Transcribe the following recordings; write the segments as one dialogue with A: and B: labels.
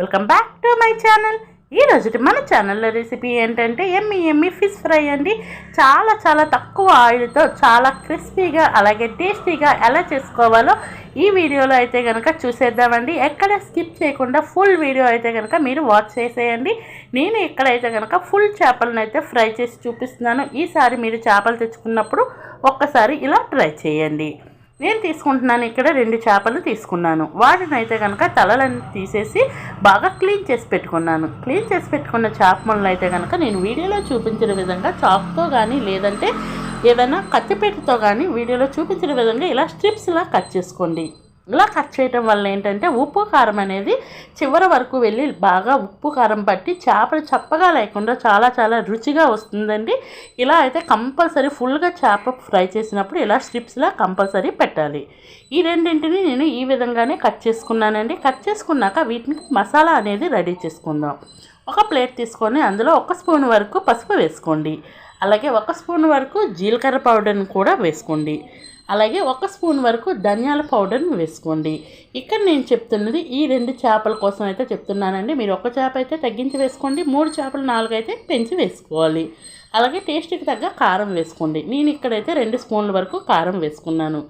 A: Welcome back to my channel ఈ రోజు మన ఛానల్లో రెసిపీ ఏంటంటే ఎమ్మి ఎమ్మి ఫిష్ ఫ్రై అండి. చాలా చాలా తక్కువ ఆయిల్తో చాలా క్రిస్పీగా అలాగే టేస్టీగా ఎలా చేసుకోవాలో ఈ వీడియోలో అయితే కనుక చూసేద్దామండి. ఎక్కడ స్కిప్ చేయకుండా ఫుల్ వీడియో అయితే కనుక మీరు వాచ్ చేసేయండి. నేను ఎక్కడైతే కనుక ఫుల్ చేపలను అయితే ఫ్రై చేసి చూపిస్తున్నాను. ఈసారి మీరు చేపలు తెచ్చుకున్నప్పుడు ఒక్కసారి ఇలా ట్రై చేయండి. నేను తీసుకుంటున్నాను. ఇక్కడ రెండు చేపలు తీసుకున్నాను. వాటిని అయితే కనుక తలలను తీసేసి బాగా క్లీన్ చేసి పెట్టుకున్నాను. క్లీన్ చేసి పెట్టుకున్న చేప ముళ్ళు అయితే కనుక నేను వీడియోలో చూపించిన విధంగా చాక్తో కానీ లేదంటే ఏదైనా కత్తిపేటతో కానీ వీడియోలో చూపించిన విధంగా ఇలా స్ట్రిప్స్లా కట్ చేసుకోండి. ఇలా కట్ చేయటం వల్ల ఏంటంటే ఉప్పు కారం అనేది చివరి వరకు వెళ్ళి బాగా ఉప్పు కారం పట్టి చేపలు చప్పగా లేకుండా చాలా చాలా రుచిగా వస్తుందండి. ఇలా అయితే కంపల్సరీ ఫుల్గా చేప ఫ్రై చేసినప్పుడు ఇలా స్ట్రిప్స్లా కంపల్సరీ పెట్టాలి. ఈ రెండింటిని నేను ఈ విధంగానే కట్ చేసుకున్నానండి. కట్ చేసుకున్నాక వీటిని మసాలా అనేది రెడీ చేసుకుందాం. ఒక ప్లేట్ తీసుకొని అందులో ఒక స్పూన్ వరకు పసుపు వేసుకోండి. అలాగే ఒక స్పూన్ వరకు జీలకర్ర పౌడర్ని కూడా వేసుకోండి. అలాగే ఒక స్పూన్ వరకు ధనియాల పౌడర్ని వేసుకోండి. ఇక్కడ నేను చెప్తున్నది ఈ రెండు చేపల కోసం అయితే చెప్తున్నానండి. మీరు ఒక చేప అయితే తగ్గించి వేసుకోండి మూడు చేపలు నాలుగు అయితే పెంచి వేసుకోవాలి. అలాగే టేస్ట్కి తగ్గ కారం వేసుకోండి. నేను ఇక్కడైతే రెండు స్పూన్ల వరకు కారం వేసుకున్నాను.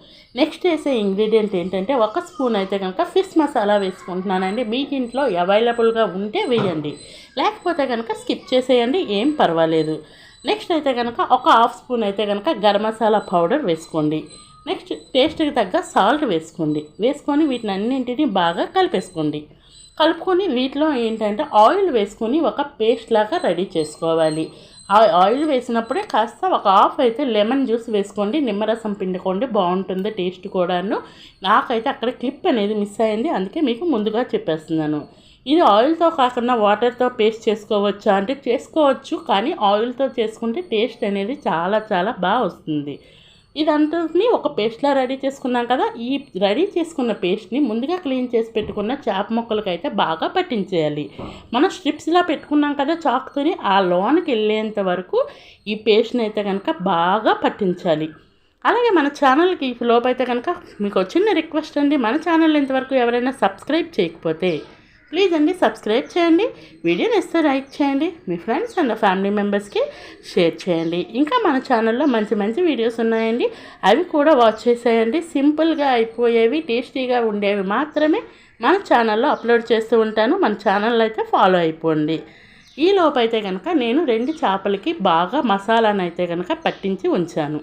A: నెక్స్ట్ వేసే ఇంగ్రీడియంట్ ఏంటంటే ఒక స్పూన్ అయితే కనుక ఫిష్ మసాలా వేసుకుంటున్నానండి. మీ ఇంట్లో అవైలబుల్గా ఉంటే వేయండి. లేకపోతే కనుక స్కిప్ చేసేయండి ఏం పర్వాలేదు. నెక్స్ట్ అయితే కనుక ఒక హాఫ్ స్పూన్ అయితే కనుక గరం మసాలా పౌడర్ వేసుకోండి. నెక్స్ట్ టేస్ట్కి తగ్గ సాల్ట్ వేసుకోండి. వేసుకొని వీటిని అన్నింటినీ బాగా కలిపేసుకోండి. కలుపుకొని వీటిలో ఏంటంటే ఆయిల్ వేసుకొని ఒక పేస్ట్ లాగా రెడీ చేసుకోవాలి. ఆ ఆయిల్ వేసినప్పుడే కాస్త ఒక హాఫ్ అయితే లెమన్ జ్యూస్ వేసుకోండి. నిమ్మరసం పిండుకోండి. బాగుంటుంది టేస్ట్ కూడాను. నాకైతే అక్కడ క్లిప్ అనేది మిస్ అయింది. అందుకే మీకు ముందుగా చెప్పేస్తున్నాను. ఇది ఆయిల్తో కాకుండా వాటర్తో పేస్ట్ చేసుకోవచ్చా అంటే చేసుకోవచ్చు. కానీ ఆయిల్తో చేసుకుంటే టేస్ట్ అనేది చాలా చాలా బాగా వస్తుంది. ఇదంతని ఒక పేస్ట్లా రెడీ చేసుకున్నాం కదా. ఈ రెడీ చేసుకున్న పేస్ట్ని ముందుగా క్లీన్ చేసి పెట్టుకున్న చేప ముక్కలకి అయితే బాగా పట్టించేయాలి. మనం స్ట్రిప్స్లా పెట్టుకున్నాం కదా చాక్తోని ఆ లోనికి వెళ్ళేంత వరకు ఈ పేస్ట్ని అయితే కనుక బాగా పట్టించాలి. అలాగే మన ఛానల్కి లోపు అయితే కనుక మీకు చిన్న రిక్వెస్ట్ అండి. మన ఛానల్ ఇంతవరకు ఎవరైనా సబ్స్క్రైబ్ చేయకపోతే ప్లీజ్ అండి సబ్స్క్రైబ్ చేయండి వీడియోని ఇస్తే లైక్ చేయండి మీ ఫ్రెండ్స్ అండ్ ఫ్యామిలీ మెంబర్స్కి షేర్ చేయండి. ఇంకా మన ఛానల్లో మంచి మంచి వీడియోస్ ఉన్నాయండి. అవి కూడా వాచ్ చేసేయండి. సింపుల్గా అయిపోయేవి టేస్టీగా ఉండేవి మాత్రమే మన ఛానల్లో అప్లోడ్ చేస్తూ ఉంటాను. మన ఛానల్లో అయితే ఫాలో అయిపోండి. ఈ లోపైతే కనుక నేను రెండు చేపలకి బాగా మసాలాను అయితే కనుక పట్టించి ఉంచాను.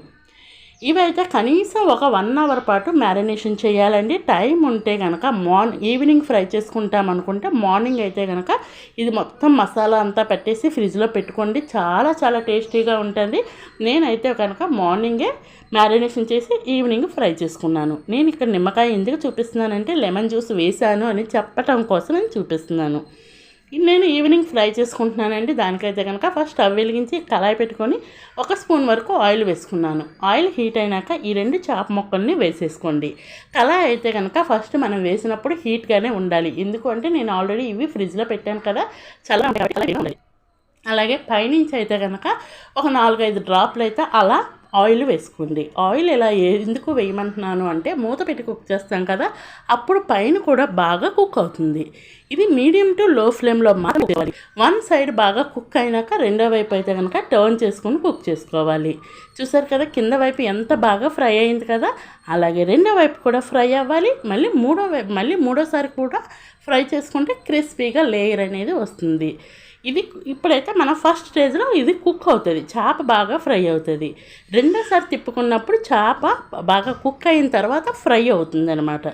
A: ఇవైతే కనీసం ఒక వన్ అవర్ పాటు మ్యారినేషన్ చేయాలండి. టైం ఉంటే కనుక మార్న్ ఈవినింగ్ ఫ్రై చేసుకుంటాం అనుకుంటే మార్నింగ్ అయితే కనుక ఇది మొత్తం మసాలా అంతా పెట్టేసి ఫ్రిడ్జ్లో పెట్టుకోండి. చాలా చాలా టేస్టీగా ఉంటుంది. నేనైతే కనుక మార్నింగే మ్యారినేషన్ చేసి ఈవినింగ్ ఫ్రై చేసుకున్నాను. నేను ఇక్కడ నిమ్మకాయ ఎందుకు చూపిస్తున్నానంటే లెమన్ జ్యూస్ వేసాను అని చెప్పటం కోసం నేను చూపిస్తున్నాను. నేను ఈవినింగ్ ఫ్రై చేసుకుంటున్నానండి. దానికైతే కనుక ఫస్ట్ స్టవ్ వెలిగించి కళాయి పెట్టుకొని ఒక స్పూన్ వరకు ఆయిల్ వేసుకున్నాను. ఆయిల్ హీట్ అయినాక ఈ రెండు చేప మొక్కల్ని వేసేసుకోండి. కళాయి అయితే కనుక ఫస్ట్ మనం వేసినప్పుడు హీట్గానే ఉండాలి. ఎందుకంటే నేను ఆల్రెడీ ఇవి ఫ్రిడ్జ్లో పెట్టాను కదా చాలా ఉండాలి. అలాగే పైనుంచి అయితే కనుక ఒక నాలుగైదు డ్రాప్లు అయితే అలా ఆయిల్ వేసుకోండి. ఆయిల్ ఇలా ఎందుకు వేయమంటున్నాను అంటే మూత పెట్టి కుక్ చేస్తాం కదా అప్పుడు పైన కూడా బాగా కుక్ అవుతుంది. ఇది మీడియం టు లో ఫ్లేమ్లో మాత్రం వన్ సైడ్ బాగా కుక్ అయినాక రెండో వైపు అయితే కనుక టర్న్ చేసుకొని కుక్ చేసుకోవాలి. చూసారు కదా కింద వైపు ఎంత బాగా ఫ్రై అయింది కదా అలాగే రెండో వైపు కూడా ఫ్రై అవ్వాలి. మళ్ళీ మూడో వైపు మళ్ళీ మూడోసారి కూడా ఫ్రై చేసుకుంటే క్రిస్పీగా లేయర్ అనేది వస్తుంది. ఇది ఇప్పుడైతే మన ఫస్ట్ స్టేజ్లో ఇది కుక్ అవుతుంది. చేప బాగా ఫ్రై అవుతుంది. రెండోసారి తిప్పుకున్నప్పుడు చేప బాగా కుక్ అయిన తర్వాత ఫ్రై అవుతుంది అనమాట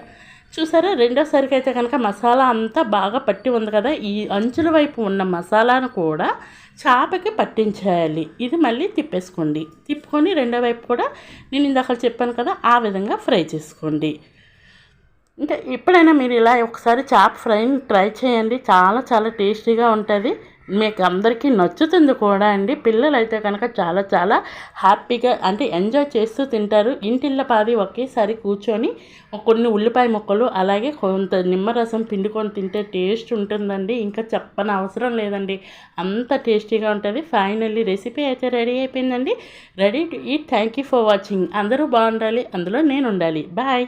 A: చూసారా? రెండోసారికి అయితే కనుక మసాలా అంతా బాగా పట్టి ఉంది కదా ఈ అంచుల వైపు ఉన్న మసాలాను కూడా చేపకి పట్టించేయాలి. ఇది మళ్ళీ తిప్పేసుకోండి. తిప్పుకొని రెండో వైపు కూడా నేను ఇందాక చెప్పాను కదా ఆ విధంగా ఫ్రై చేసుకోండి. ఇంకా ఎప్పుడైనా మీరు ఇలా ఒకసారి చేప ఫ్రైని ట్రై చేయండి. చాలా చాలా టేస్టీగా ఉంటుంది. మీకు అందరికీ నచ్చుతుంది కూడా అండి. పిల్లలు అయితే కనుక చాలా చాలా హ్యాపీగా అంటే ఎంజాయ్ చేస్తూ తింటారు. ఇంటిళ్ళ పాది ఒకేసారి కూర్చొని కొన్ని ఉల్లిపాయ ముక్కలు అలాగే కొంత నిమ్మరసం పిండుకొని తింటే టేస్ట్ ఉంటుందండి. ఇంకా చెప్పని అవసరం లేదండి. అంత టేస్టీగా ఉంటుంది. ఫైనల్లీ రెసిపీ అయితే రెడీ అయిపోయిందండి. Ready to eat. Thank you for watching. అందరూ బాగుండాలి. అందులో నేను ఉండాలి బాయ్.